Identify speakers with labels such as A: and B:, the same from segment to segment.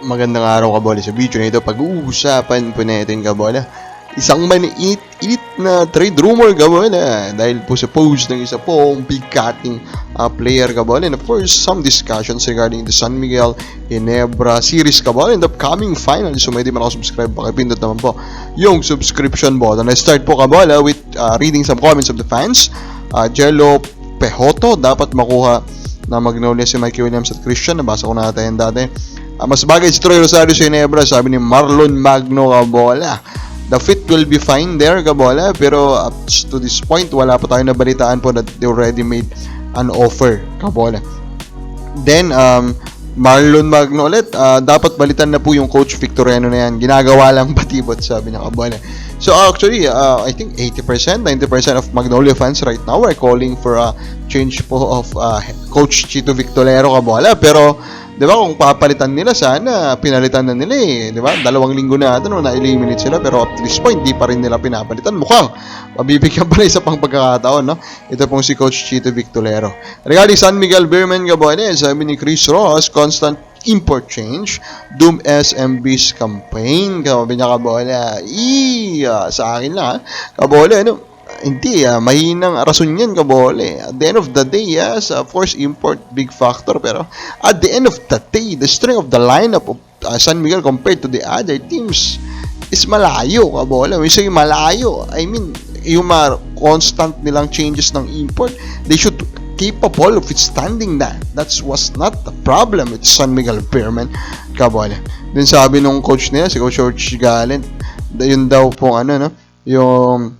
A: Magandang araw kabola sa video na ito. Pag-uusapan po natin kabola. Isang maniit-it na trade rumor kabola. Dahil po sa post ng isa pong big cutting uh, player kabola. And of course, some discussions regarding the San Miguel Ginebra series kabola in the upcoming final. So may di man ako subscribe, pakipindot naman po yung subscription button. Let's start po kabola with uh, reading some comments of the fans. Uh, Jello Pehoto, dapat makuha na Magnolia si Mikey Williams at Christian. Nabasa ko na natin dati. Ah, mas bagay si Troy Rosario sa Ginebra, sabi ni Marlon Magno Cabola. The fit will be fine there, Cabola, pero up to this point, wala pa tayong nabalitaan po that they already made an offer, Cabola. Then, um, Marlon Magno ulit, ah, dapat balitan na po yung coach Victoriano na yan. Ginagawa lang batibot, sabi niya, Cabola. So actually, uh, I think 80%, 90% of Magnolia fans right now are calling for a change po of uh, coach Chito Victorero Cabola. Pero 'di ba kung papalitan nila sana pinalitan na nila eh, 'di ba? Dalawang linggo na ito no, na-eliminate sila pero up to this point di pa rin nila pinapalitan. Mukhang mabibigyan pa rin isa pang pagkakataon, no? Ito pong si Coach Chito Victorero. Regarding San Miguel Beerman Gabones, sabi ni Chris Ross, constant import change, Doom SMB's campaign, kabi niya kabola, iya, sa akin lang, ha? kabola, ano, hindi, ah, mahinang rason yan, kabole. At the end of the day, yes, of course, import, big factor, pero at the end of the day, the strength of the lineup of uh, San Miguel compared to the other teams is malayo, kabole. When say malayo, I mean, yung mga constant nilang changes ng import, they should capable of withstanding that. That was not the problem with San Miguel Beerman Kabole. Then sabi nung coach nila, si Coach George Gallant, yun daw po ano, no? Yung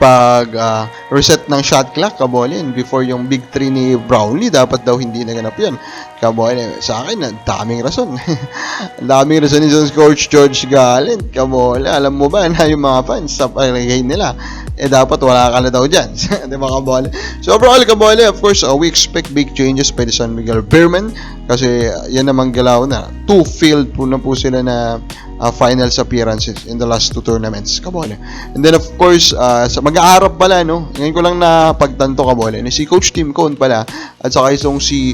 A: pag uh, reset ng shot clock, Kabolin, before yung big 3 ni Brownlee, dapat daw hindi naganap yun. Kabolin, sa akin, ang daming rason. ang daming rason ni Coach George Gallant. Kabolin, alam mo ba na yung mga fans sa palagay nila, eh dapat wala ka na daw dyan. Di ba, Kabolin? So, overall, Kabolin, of course, uh, we expect big changes by San Miguel Beerman kasi yan naman galaw na. Two field po na po sila na uh, finals appearances in the last two tournaments. Kabole. And then of course, uh, sa mag-aarap pala, no? Ngayon ko lang na pagtanto kabole. Ni si Coach Tim Cone pala at saka isong si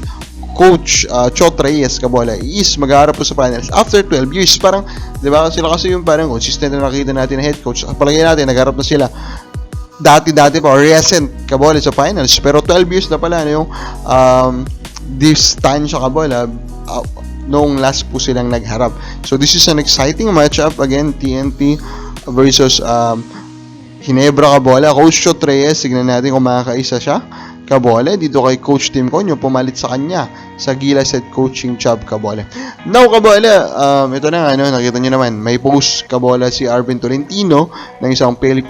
A: Coach uh, Chot Reyes Kabole is mag-aarap po sa finals after 12 years. Parang, di ba, sila kasi yung parang consistent na nakita natin na head coach. Palagay natin, nag-aarap na sila dati-dati pa, or recent kabole sa finals. Pero 12 years na pala, no, yung um, distansya kabola, uh, noong last po silang nagharap. So this is an exciting matchup again TNT versus um, Hinebra Kabola. Coach Chot Reyes, tignan natin kung makakaisa siya. Kabole, dito kay Coach Tim Conyo, pumalit sa kanya sa Gilas head coaching job Kabole. Now Kabole, um, ito na ano, nakita niyo naman, may post Kabole si Arvin Tolentino ng isang Peli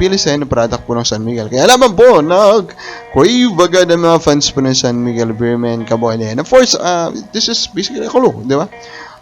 A: product po ng San Miguel. Kaya naman po, nag crave agad ang mga fans po ng San Miguel Beerman Kabole. And of course, uh, this is basically a clue, di ba?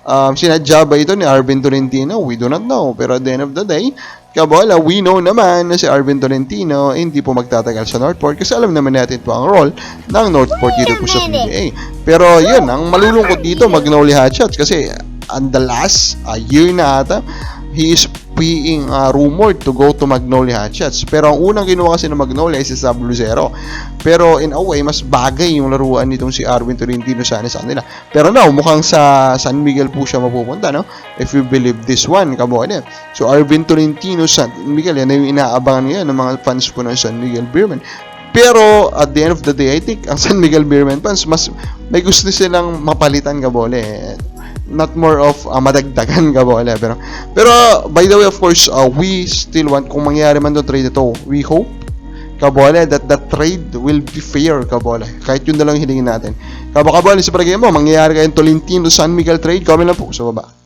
A: Um, sinadya ba ito ni Arvin Tolentino? We do not know. Pero at the end of the day, Kabola, we know naman na si Arvin Tolentino hindi po magtatagal sa Northport kasi alam naman natin po ang role ng Northport dito po sa PBA. Pero yun, ang malulungkot dito, Magnolia Hotshots kasi on the last uh, year na ata, he is being uh, rumored to go to Magnolia Hotshots. Pero ang unang kinuha kasi ng Magnolia is si Sub Lucero. Pero in a way, mas bagay yung laruan nitong si Arvin Tolentino sana sa kanila. Pero now, mukhang sa San Miguel po siya mapupunta, no? If you believe this one, kabone. So, Arvin Tolentino, San Miguel, yan yung inaabangan ngayon ng mga fans po ng San Miguel Beerman. Pero at the end of the day, I think ang San Miguel Beerman fans mas may gusto silang mapalitan kabole. Not more of uh, madagdagan kabole. Pero pero by the way, of course, uh, we still want kung mangyari man 'tong trade ito, we hope kabole that the trade will be fair kabole. Kahit yun na lang hilingin natin. Kabo kabole sa palagay mo, mangyayari kayong Tolentino San Miguel trade, comment lang po sa baba.